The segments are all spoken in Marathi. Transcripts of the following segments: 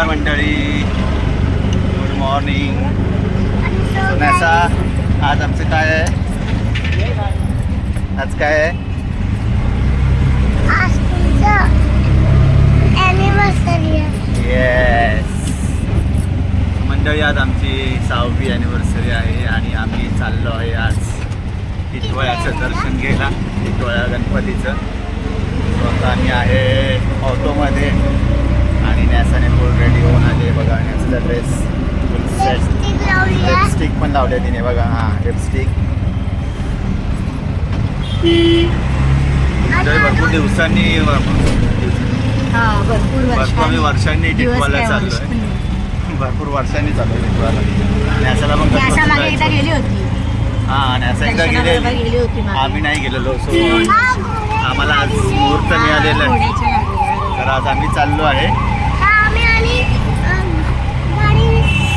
नमस्कार मंडळी. गुड मॉर्निंग नसा आज आमचं काय आहे? आज काय आहे. येस मंडळी आज आमची सहावी ॲनिव्हर्सरी आहे आणि आम्ही चाललो आहे आज टिटवाळ्याचं दर्शन घ्यायला टिटवाळ्या गणपतीचं. आता आम्ही आहे ऑटोमध्ये आणि नॅसाने फुल रेडी होऊन आले बघा नॅसचा ड्रेस फुल सेट Lipstick लावली आहे. लिपस्टिक पण लावले तिने बघा हां लिपस्टिक भरपूर दिवसांनी हा भरपूर वर्षांनी वर्ष पण नाही. भरपूर वर्षांनी नॅसाला पण ती अशा मागे एकदा जायचं. गेली होती हा नॅसा एकदा गेले. आम्ही नाही गेलेलो सो आम्हाला आज आहे. मुहूर्त मिळालेलं आहे. तर आज आम्ही चाललो आहे हा, आम्ही आणि अम, गाडी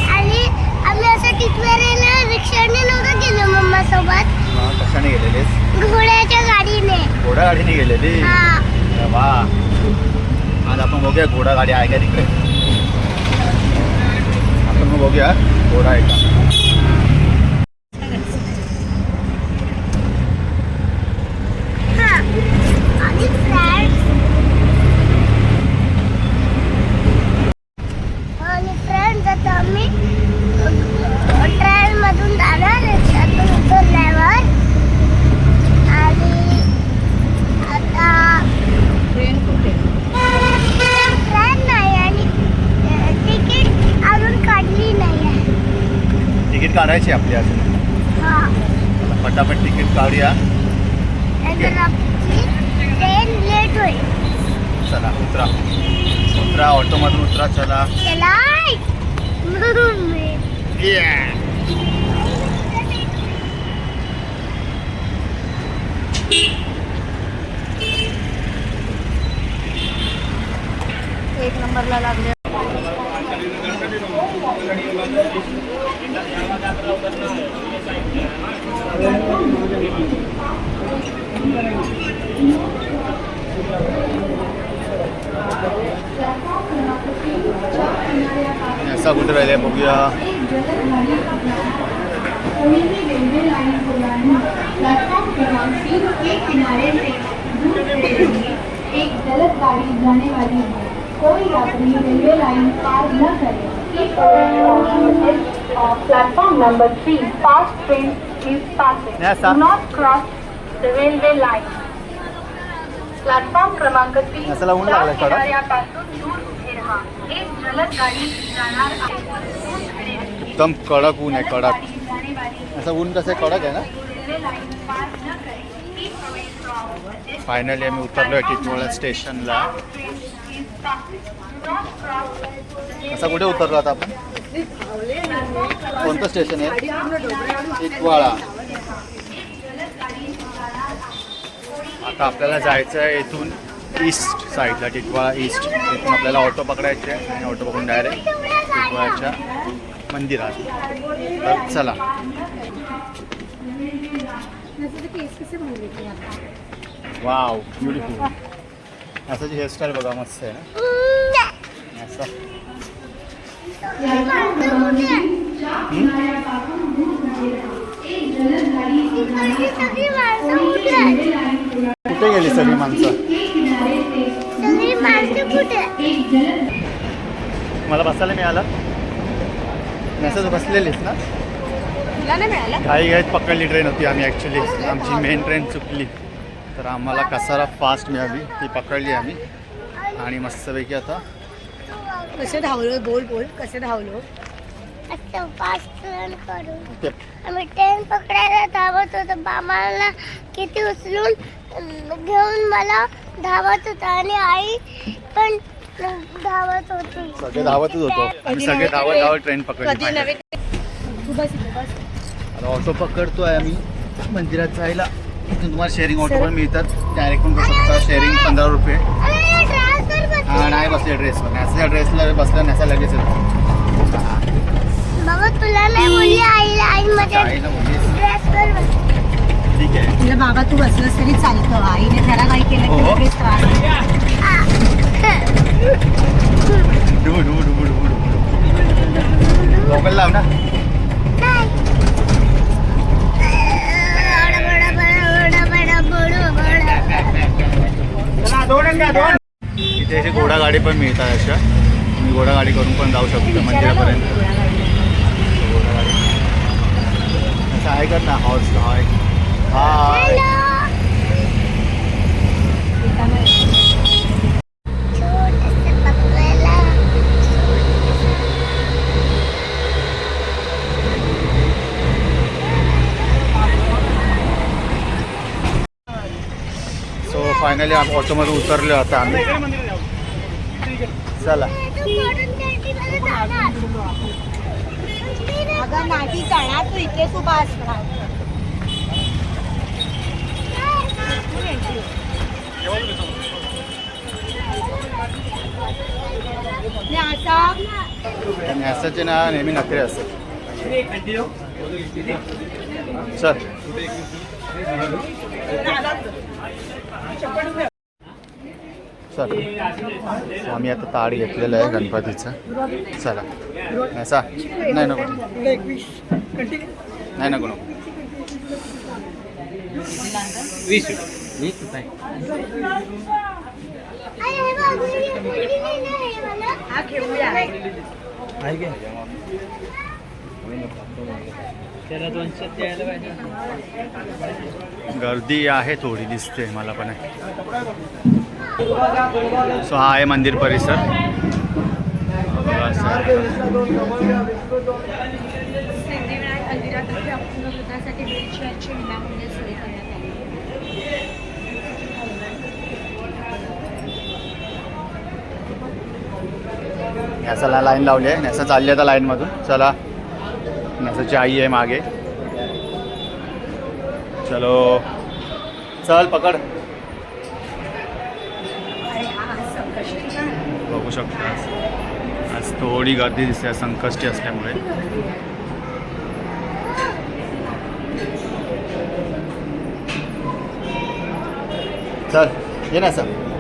आणि आम्ही असं टिटवेरेने रिक्षाने नव्हतं गेलो मम्मा सोबत हा, कशाने गेलेलीस घोड्याच्या गाडीने घोडा गाडीने गेलेली. वा. आज आपण बघूया घोडा गाडी आहे का तिकडे. आपण मग बघूया. घोडा आहे का हा आणि फ्रेंड्स आणि फ्रेंड्स आता आम्ही ट्रेन मधून जाणार रिक्षातून उतरल्यावर आणि आता ट्रेन कुठे ट्रेन नाही आणि तिकीट अजून काढली नाही आहे तिकीट काढायची आपली अजून? हा. आता फटाफट तिकीट काढूया. नंतर आपली ट्रेन लेट होईल. चला उतरा. उतरा ऑटोमधून उतरा चला. चला मधून मी एक नंबरला लागले असा कुठे राहिले बघूया प्लेटफॉर्म क्रमांक तीन के किनारे से दूर से एक गलत गाड़ी जाने वाली है। कोई यात्री रेलवे लाइन पार न करे। Platform number three fast train is passing not cross the railway line. Platform क्रमांक तीन? किनाऱ्यापासून दूर उभे राहा एक जलद गाडी जाणार आहे. एकदम कडक ऊन आहे कडक. है. असं ऊन कसं आहे? कडक आहे रेल्वे लाईन न फायनली आम्ही उतरलो आहे टिटवाळा स्टेशनला. असा असं कुठे उतरलो आता आपण? कोणतं स्टेशन आहे? टिटवाळा. आता आपल्याला जायचं आहे इथून ईस्ट साईडला टिटवाळा ईस्ट इथून आपल्याला ऑटो पकडायचे आणि ऑटो पकडून डायरेक्ट टिटवाळ्याच्या मंदिरात. तर चला. वाव ब्युटिफुल असाची हेअरस्टाईल बघा मस्त आहे ना? असं कुठे गेली सगळी माणसं? मला बसायला मिळालं. नसं बसलेलीस ना? घाई घाईत पकडली ट्रेन होती आम्ही ॲक्च्युली आमची मेन ट्रेन चुकली. तर आम्हाला कसारा फास्ट मिळाली. ती पकडली आम्ही. आणि मस्तपैकी आता कसे धावलो? बोल बोल. कसे धावलो? असं फास्ट रन करू ते आम्ही ट्रेन पकडायला धावत होतो. बाबाला किती उचलून घेऊन मला धावत होता. आणि आई पण धावत होती. सगळे धावतच होतो. सगळे धावत धावत ट्रेन पकडली कधी finally. नवे तू बस इथे बस. आता ऑटो पकडतोय आम्ही. मंदिरात जायला. इथून तुम्हाला शेअरिंग ऑटो पण मिळतात. डायरेक्ट पण करू शकता. शेअरिंग पंधरा रुपये. हा नाही बसले ड्रेसवर नॅसल्या ड्रेसला बसला नॅसा लगेच ठीक आहे. तुला बाबा तू बसलास तरी चालतं. आईने जरा काही केलं हो. तरी त्रास. डू डू डू डू डू डू. गॉगल लाव ना. इथे घोडा गाडी पण मिळतात अशा. तुम्ही घोडा गाडी करून पण जाऊ शकतो मंदिरापर्यंत. घोडा गाडी असं आहे का ना? हॉर्स हाय. हाय. फायनली ऑटोमध्ये उतरलो आता आम्ही. चला. जाणार. तू इथेच उभा असणार ने. नेहमी नखरे असतात. चल. चल. आम्ही आता ताड घेतलेलं आहे गणपतीचं. चला. नॅसा नाही नको. नाही नको नको. अरे हे बघ, मी गर्दी आहे थोडी दिसते मला पण. सो हा आहे मंदिर परिसर. न्यासाला लाईन लावली आहे. न्यासा चालली आता लाईनमधून. चला. न्यासाची आई आहे मागे. चलो. चल पकड. बघू शकता. आज थोडी गर्दी दिसते संकष्टी असल्यामुळे. चल ये ना सर.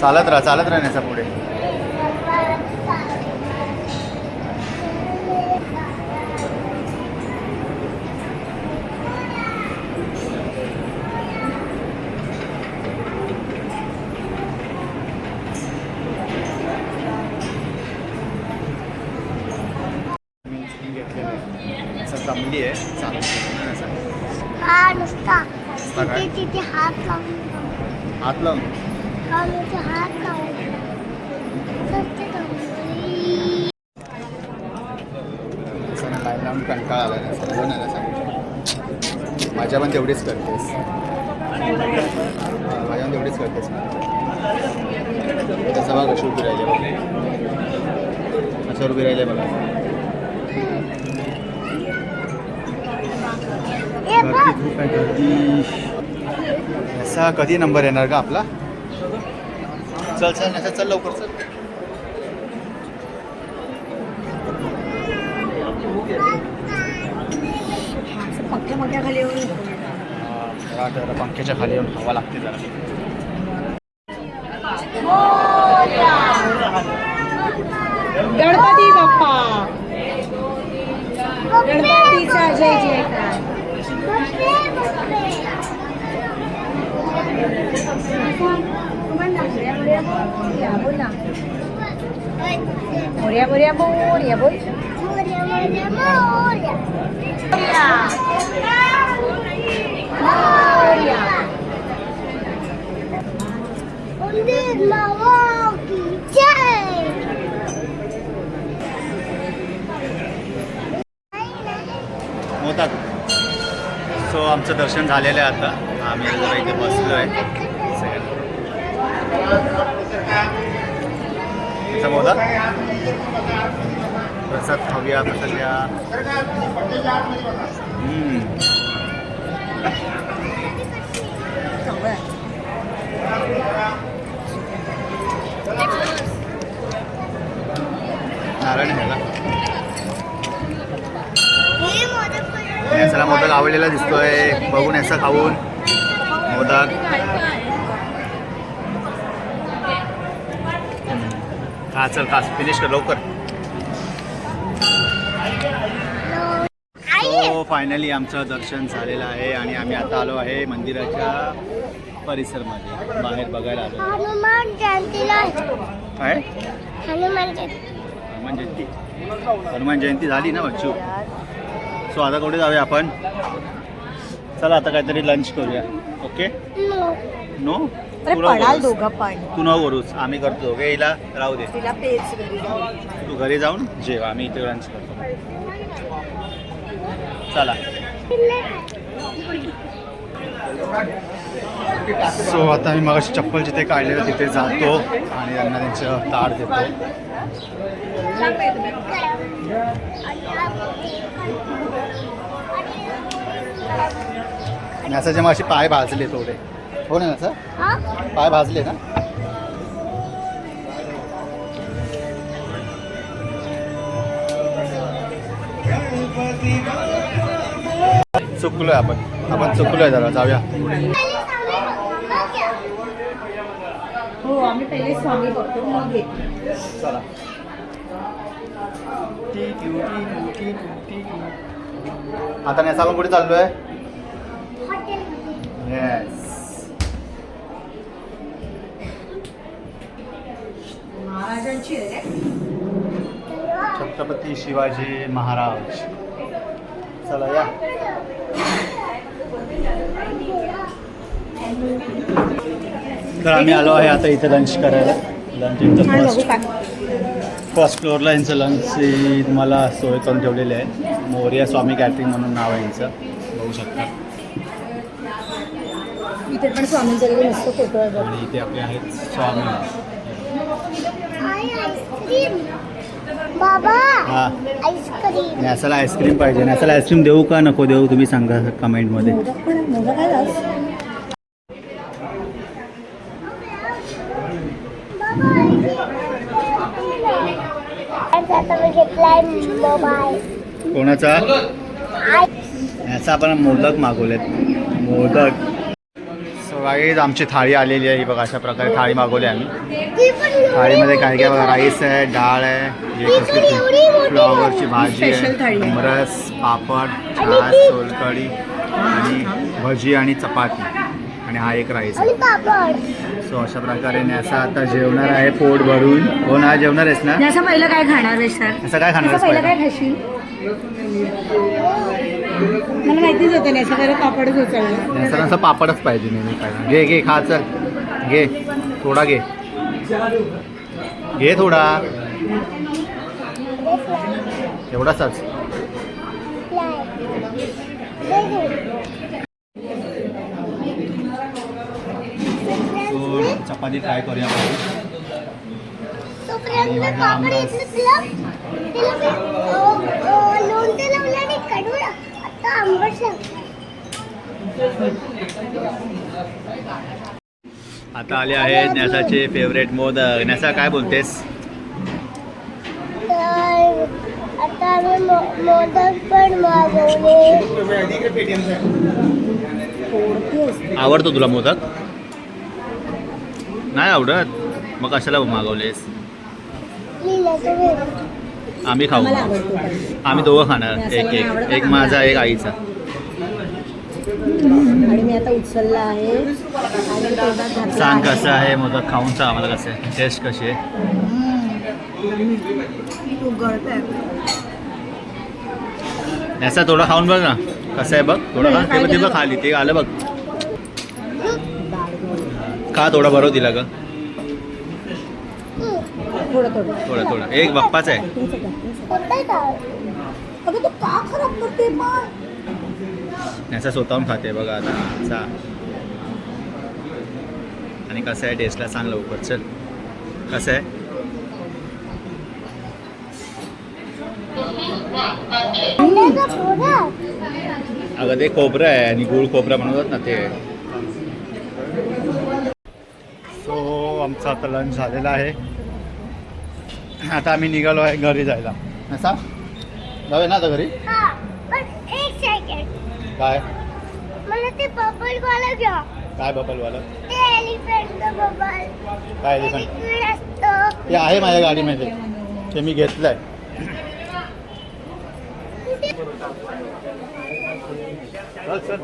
चालत राहा चालत राहण्याचा पुढे. आहे चालत हा हात लावून हात लावून. हा नुसते हात लावून सत्य ना लाईन लावून कंटाळा आला ना समजा ना सांगू माझ्या पण तेवढीच करतेस माझ्या पण तेवढीच करतेस त्याचा बघा कशी उभी राहिली बघा कशावर उभी राहिली बघा हे गर्दी खूप आहे. गर्दी असा कधी नंबर येणार का आपला? चल चल असा चल लवकर. चल जरा पंख्याच्या खाली येऊन हवा लागते जरा. गणपती बाप्पा. गणपतीचा जय जयकार. बघते, बघते. बोल ना. मोर्या मोर्या मोर्या बोल. मोदक. सो आमचं दर्शन झालेलं आहे आता. आम्ही जरा इथे बसलो आहे त्याचा मोदक प्रसाद खाऊया प्रसाद घ्या. नारायण घ्यायला मोदक आवडलेला दिसतोय. बघून याचा खाऊन. मोदक. खा चल खा फिनिश कर लवकर. सो फायनली आमचं दर्शन झालेलं आहे आणि आम्ही आता आलो आहे मंदिराच्या परिसरमध्ये. बाहेर बघायला आलो. हनुमान जयंतीला. काय? हनुमान जयंती. हनुमान जयंती. हनुमान जयंती झाली ना बच्चू? सो आता कुठे जाऊया आपण? चला आता काहीतरी लंच करूया. Okay no. अरे पडाल. दोघं पण. तू न करूस आम्ही करतो. ओके हिला राहू दे. तिला पेच घरी जाऊन. तू घरी जाऊन जेव. आम्ही इथे लंच करतो. चला. सो आता मी मग चप्पल जिथे काढलेलं तिथे जातो आणि त्यांना त्यांचं ताट देतो. नसाचे मग असे पाय भाजले थोडे. हो ना हा? पाय भाजले ना? चुकलोय आपण. आपण चुकलोय जरा जाऊया. हो आम्ही पहिले स्वामी बघतो मग घेतो. चला. आता नेसा आपण कुठे चाललोय? येस महाराजांची आहे रे. छत्रपती शिवाजी महाराज. चला या. तर आम्ही आलो आहे आता इथे लंच करायला. लंच इथं फर्स्ट फर्स्ट फ्लोअरला यांचं लंचची तुम्हाला सोय करून ठेवलेली आहे. मोर्या स्वामी कॅटरिंग म्हणून नाव आहे यांचं. बघू शकता. इथे पण स्वामींचा मस्त फोटो आहे आणि इथे आपले आहेत स्वामी. हा. आईस्क्रीम. नॅसाला आईस्क्रीम पाहिजे. नॅसाला आईस्क्रीम देऊ का? नको देऊ? तुम्ही सांगा कमेंटमध्ये. कोणाचा? याचा आपण मोदक मागवलेत. मोदक. सो गाईज आमची थाळी आलेली आहे. ही बघा अशा प्रकारे थाळी मागवली आम्ही. थाळीमध्ये काय काय बघा राईस आहे डाळ आहे ही कसली फ्लॉवरची भाजी आहे. आमरस पापड छास सोलकढी आणि भजी आणि चपाती. आणि हा एक राईस आहे. सो अशा प्रकारे न्यासा आता जेवणार आहे पोट भरून. हो ना जेवणार आहेस ना? याचं पहिलं काय खाणार आहे सर? असं काय खाणार पहिलं काय? खाशील? मला माहितीच होतं पापडच उचललं. पापडच पाहिजे नेहमी खायला. घे घे खा चल. घे. थोडा घे. घे थोडा. एवढाच चपाती ट्राय करूया आपण. तोपर्यंत पापड तिला? मी लावलं आणि आंबट लागतं. आता आले आहे न्यासाचे फेवरेट मोदक न्यासा काय बोलतेस? आता आम्ही मोदक पण मागवले आवडतो तुला मोदक? नाही आवडत. मग कशाला मागवलेस? मी आम्ही खाऊ. मला आवडतो पण. आम्ही दोघं खाणार. एक एक एक माझा एक आईचा. आणि मी आता उचलला आहे. आणि तोंडात घातला सांग आहे. कसं आहे मोदक खाऊन सांग आम्हाला कसं आहे. टेस्ट कशी आहे. याचा थोडा खाऊन बघ ना. कसं आहे बघ. थोडं खा. ते बघ, ते बघ खाली. ते आलं बघ. खा थोडा बरोबर दिला ग. थोडं थोडं. थोडं थोडं. एक बाप्पाच आहे. तुमचं? अगं तू का खराब करते मग याचा स्वतःहून खाते बघा आता चा. आणि कसं आहे टेस्टला सांग लवकर चल. कसं आहे. अगं ते खोबरं आहे आणि गुळ खोबरं म्हणतात ना ते. सो आमचा आता लंच झालेला आहे. आता आम्ही निघालो आहे घरी जायला. असा जाऊया ना आता घरी? हा, पण एक सेकंड काय? मला ते पर्पल वाला घ्या. काय बपलवाला ते एलिफंट बबल काय elephant? लिक्विड असतं. ते आहे माझ्या गाडीमध्ये. ते मी घेतलंय. चल चल.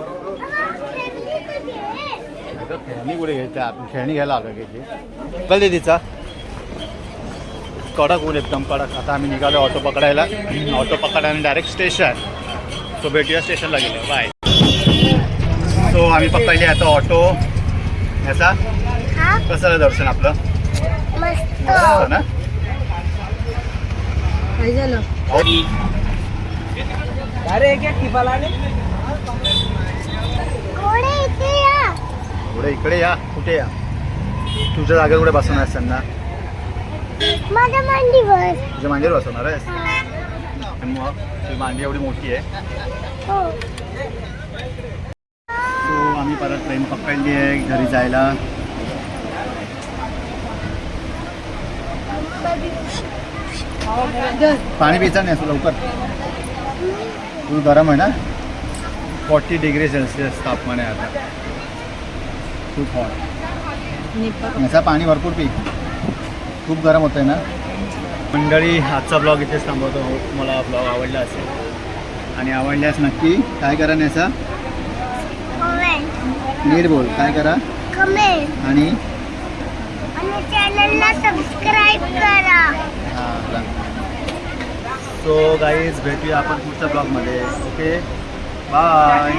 खेळणी कुठे घ्यायची आपण खेळणी घ्यायला आलो घ्यायची चल दे तिचा कडक ऊन एकदम कडक. आता आम्ही निघालो ऑटो पकडायला. ऑटो पकडायला डायरेक्ट स्टेशन सो भेटूया स्टेशनला गेलो. बाय सो आम्ही पकडली आता ऑटो. ह्याचा हा? कसं झालं दर्शन आपलं? मस्त. ना? या पुढे इकडे या कुठे या? तुझ्या जागेवर कुठे बसवणार आहेस त्यांना? माझ्या मांडीवर. तुझ्या मांडीवर बसवणार आहेस? हा. आणि मग तुझी मांडी एवढी मोठी आहे. हो. सो आम्ही परत ट्रेन पकडली आहे घरी जायला. पाणी पियचं नाही असं लवकर. तू गरम आहे ना? फॉर्टी डिग्री सेल्सिअस तापमान आहे आता. खूप हॉट याचा पाणी भरपूर पी. खूप गरम होतं आहे ना? मंडळी आजचा ब्लॉग इथेच थांबवतो. मला ब्लॉग आवडला असेल आणि आवडल्यास नक्की काय करा कमेंट नीट बोल काय करा? कमेंट आणि? आणि चॅनलला सबस्क्राईब करा. हां सो गाईज भेटूया आपण पुढच्या ब्लॉगमध्ये ओके बाय